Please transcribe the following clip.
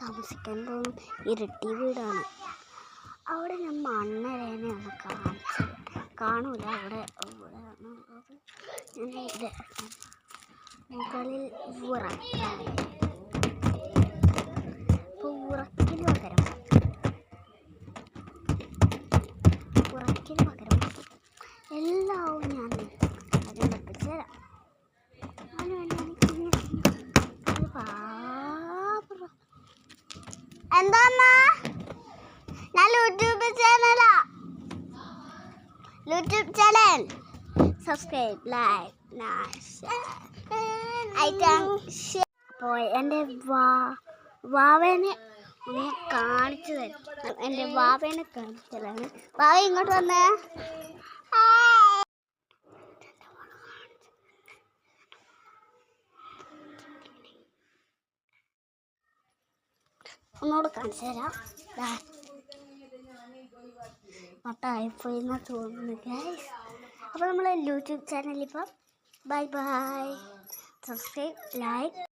താമസിക്കാൻ പോകും ഇരട്ടി വീടാണ്. അവിടെ ഞാൻ മണ്ണരേനെയാണ് കാണിച്ചത് കാണൂല. അവിടെ ഞാൻ ഇവിടെ മുകളിൽ ഉറക്കാൻ. അപ്പോൾ ഉറക്കിന് പകരം ഉറക്കിന് പകരം ഞാൻ എന്താ ഞാൻ യൂട്യൂബ് ചാനലാ യൂട്യൂബ് ചാനൽ സബ്സ്ക്രൈബ് ലൈക്ക് അപ്പോൾ എന്റെ വാ വാവേനെ കാണിച്ചു തരും. എന്റെ വാവേനെ കാണിച്ചു തരാണ് വാവ ഇങ്ങോട്ട് വന്നേ. ഒന്നുകൂടെ കാണിച്ചു തരാം. ദാ. എന്നാ തോന്നുന്നു ഗൈസ് അപ്പോൾ നമ്മളെ യൂട്യൂബ് ചാനലിപ്പം ബൈ ബൈ സബ്സ്ക്രൈബ് ലൈക്ക്